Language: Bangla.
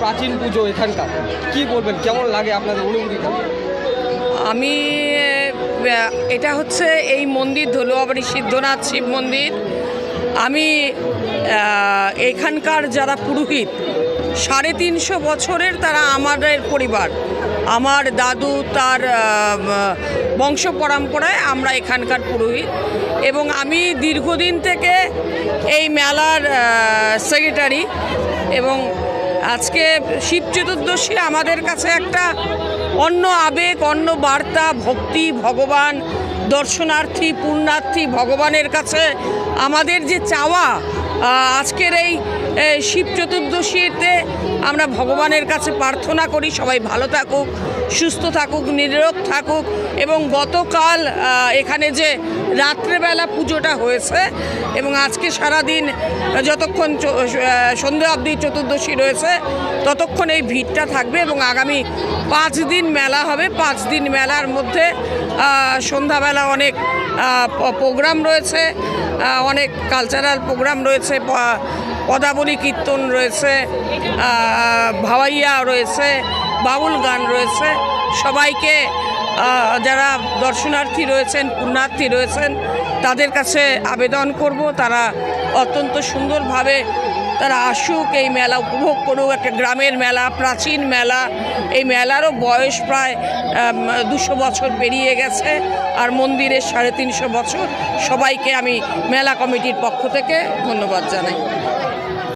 প্রাচীন পুজো এখানকার? কি বলবেন? কেমন লাগে আপনাদের অনুভূতিটা? আমি এটা হচ্ছে এই মন্দির ধলুয়াবাড়ি সিদ্ধনাথ শিব মন্দির। আমি এখানকার যারা পুরোহিত, সাড়ে তিনশো বছরের তারা আমাদের পরিবার। আমার দাদু তার বংশ পরম্পরায় আমরা এখানকার পুরোহিত। এবং আমি দীর্ঘদিন থেকে এই মেলার সেক্রেটারি এবং আজকে শিব চতুর্দশী আমাদের কাছে একটা অন্য আবেগ, অন্য বার্তা, ভক্তি, ভগবান, দর্শনার্থী, পুণ্যার্থী, ভগবানের কাছে আমাদের যে চাওয়া আজকের এই শিব চতুর্দশীতে আমরা ভগবানের কাছে প্রার্থনা করি। সবাই ভালো থাকুক। সুস্থ থাকুক, নিরোগ থাকুক এবং গতকাল এখানে যে রাত্রেবেলা পুজোটা হয়েছে এবং আজকে সারাদিন যতক্ষণ সন্ধ্যা অবধি চতুর্দশী রয়েছে, ততক্ষণ এই ভিড়টা থাকবে এবং আগামী পাঁচ দিন মেলা হবে। পাঁচ দিন মেলার মধ্যে সন্ধ্যাবেলা অনেক প্রোগ্রাম রয়েছে অনেক কালচারাল প্রোগ্রাম রয়েছে পদাবলী কীর্তন রয়েছে ভাওয়াইয়া রয়েছে বাউল গান রয়েছে। সবাইকে যারা দর্শনার্থী রয়েছেন, পুণ্যার্থী রয়েছেন, তাদের কাছে আবেদন করব। তারা অত্যন্ত সুন্দরভাবে তারা আসুক, এই মেলা উপভোগ করুক। একটা গ্রামের মেলা, প্রাচীন মেলা। এই মেলারও বয়স প্রায় দুশো বছর পেরিয়ে গেছে। আর মন্দিরের সাড়ে তিনশো বছর। সবাইকে আমি মেলা কমিটির পক্ষ থেকে ধন্যবাদ জানাই।